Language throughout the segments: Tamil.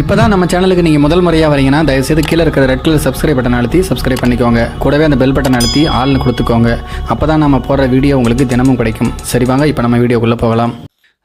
இப்போ தான் நம்ம சேனலுக்கு நீங்கள் முதல் முறையாக வரீங்கன்னா தயவுசெய்து கீழே இருக்கிற ரெட் கலர் சப்ஸ்கிரைப் பட்டன் அழுத்தி சப்ஸ்கிரைப் பண்ணிக்கோங்க. கூடவே அந்த பெல் பட்டன் அழுத்தி ஆள்னு கொடுத்துக்கோங்க. அப்போ தான் நம்ம போடுற வீடியோ உங்களுக்கு தினமும் கிடைக்கும். சரி வாங்க இப்போ நம்ம வீடியோக்குள்ளே போகலாம்.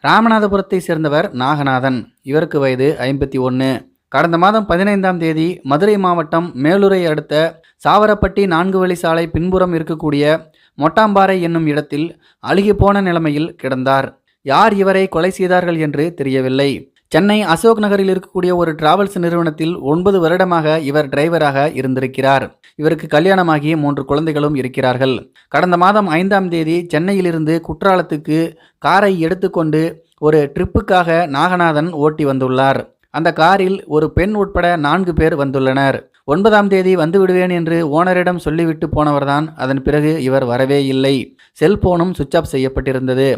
ராமநாதபுரத்தை சேர்ந்தவர் நாகநாதன். இவருக்கு வயது ஐம்பத்தி ஒன்று கடந்த மாதம் பதினைந்தாம் தேதி மதுரை மாவட்டம் மேலூரை அடுத்த சாவரப்பட்டி நான்கு வழி சாலை பின்புறம் இருக்கக்கூடிய மொட்டாம்பாறை என்னும் இடத்தில் அழுகிப்போன நிலைமையில் கிடந்தார். யார் இவரை கொலை செய்தார்கள் என்று தெரியவில்லை. சென்னை அசோக் நகரில் இருக்கக்கூடிய ஒரு டிராவல்ஸ் நிறுவனத்தில் ஒன்பது வருடமாக இவர் டிரைவராக இருந்திருக்கிறார். இவருக்கு கல்யாணமாகி மூன்று குழந்தைகளும் இருக்கிறார்கள். கடந்த மாதம் ஐந்தாம் தேதி சென்னையிலிருந்து குற்றாலத்துக்கு காரை எடுத்துக்கொண்டு ஒரு ட்ரிப்புக்காக நாகநாதன் ஓட்டி வந்துள்ளார். அந்த காரில் ஒரு பெண் உட்பட நான்கு பேர் வந்துள்ளனர். ஒன்பதாம் தேதி வந்து விடுவேன் என்று ஓனரிடம் சொல்லிவிட்டு போனவர்தான். அதன் பிறகு இவர் வரவே இல்லை. செல்போனும் சுவிட்ச் ஆஃப் செய்யப்பட்டிருந்தது.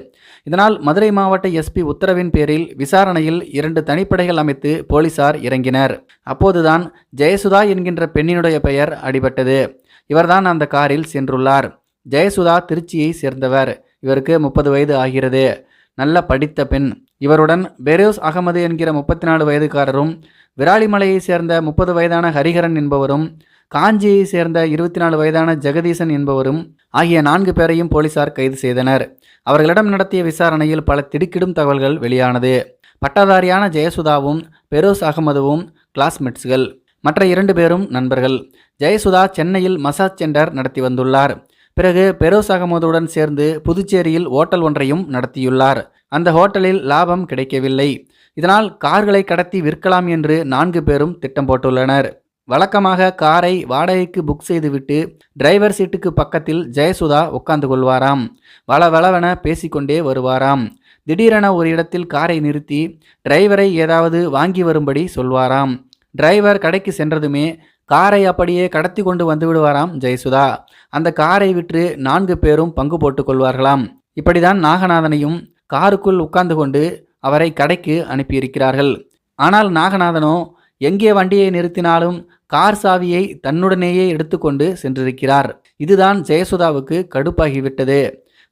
இதனால் மதுரை மாவட்ட எஸ்பி உத்தரவின் பேரில் விசாரணையில் இரண்டு தனிப்படைகள் அமைத்து போலீசார் இறங்கினர். அப்போதுதான் ஜெயசுதா என்கின்ற பெண்ணினுடைய பெயர் அடிபட்டது. இவர்தான் அந்த காரில் சென்றுள்ளார். ஜெயசுதா திருச்சியை சேர்ந்தவர். இவருக்கு முப்பது வயது ஆகிறது. நல்ல படித்த பெண். இவருடன் பெரோஸ் அகமது என்கிற முப்பத்தி நாலு வயதுக்காரரும் விராலிமலையை சேர்ந்த முப்பது வயதான ஹரிஹரன் என்பவரும் காஞ்சியை சேர்ந்த இருபத்தி நாலு வயதான ஜெகதீசன் என்பவரும் ஆகிய நான்கு பேரையும் போலீசார் கைது செய்தனர். அவர்களிடம் நடத்திய விசாரணையில் பல திடுக்கிடும் தகவல்கள் வெளியானது. பட்டதாரியான ஜெயசுதாவும் பெரோஸ் அகமதுவும் கிளாஸ்மேட்ஸ்கள் மற்ற இரண்டு பேரும் நண்பர்கள். ஜெயசுதா சென்னையில் மசாஜ் சென்டர் நடத்தி வந்துள்ளார். பிறகு பெரோஸ் அகமதுடன் சேர்ந்து புதுச்சேரியில் ஓட்டல் ஒன்றையும் நடத்தியுள்ளார். அந்த ஹோட்டலில் லாபம் கிடைக்கவில்லை. இதனால் கார்களை கடத்தி விற்கலாம் என்று நான்கு பேரும் திட்டம் போட்டுள்ளனர். வழக்கமாக காரை வாடகைக்கு புக் செய்துவிட்டு டிரைவர் சீட்டுக்கு பக்கத்தில் ஜெயசுதா உட்கார்ந்து கொள்வாராம். வளவளவென பேசிக்கொண்டே வருவாராம். திடீரென ஒரு இடத்தில் காரை நிறுத்தி டிரைவரை ஏதாவது வாங்கி வரும்படி சொல்வாராம். டிரைவர் கடைக்கு சென்றதுமே காரை அப்படியே கடத்தி கொண்டு வந்து விடுவாராம் ஜெயசுதா. அந்த காரை விற்று நான்கு பேரும் பங்கு போட்டுக் கொள்வார்களாம். இப்படிதான் நாகநாதனையும் காருக்குள் உட்கார்ந்து கொண்டு அவரை கடைக்கு அனுப்பியிருக்கிறார்கள். ஆனால் நாகநாதனோ எங்கே வண்டியை நிறுத்தினாலும் கார் சாவியை தன்னுடனேயே எடுத்துக்கொண்டு சென்றிருக்கிறார். இதுதான் ஜெயசுதாவுக்கு கடுப்பாகிவிட்டது.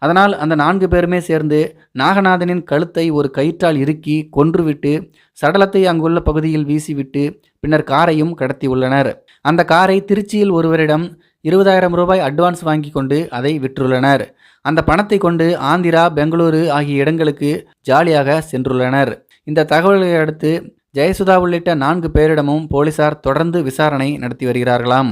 அதனால் அந்த நான்கு பேருமே சேர்ந்து நாகநாதனின் கழுத்தை ஒரு கயிற்றால் இறுக்கி கொன்றுவிட்டு சடலத்தை அங்குள்ள பகுதியில் வீசிவிட்டு பின்னர் காரையும் கடத்தியுள்ளனர் அந்த காரை திருச்சியில் ஒருவரிடம் இருபதாயிரம் ரூபாய் அட்வான்ஸ் வாங்கி கொண்டு அதை விற்றுள்ளனர். அந்த பணத்தை கொண்டு ஆந்திரா பெங்களூரு ஆகிய இடங்களுக்கு ஜாலியாக சென்றுள்ளனர். இந்த தகவலை அடுத்து ஜெயசுதா உள்ளிட்ட நான்கு பேரிடமும் போலீசார் தொடர்ந்து விசாரணை நடத்தி வருகிறார்களாம்.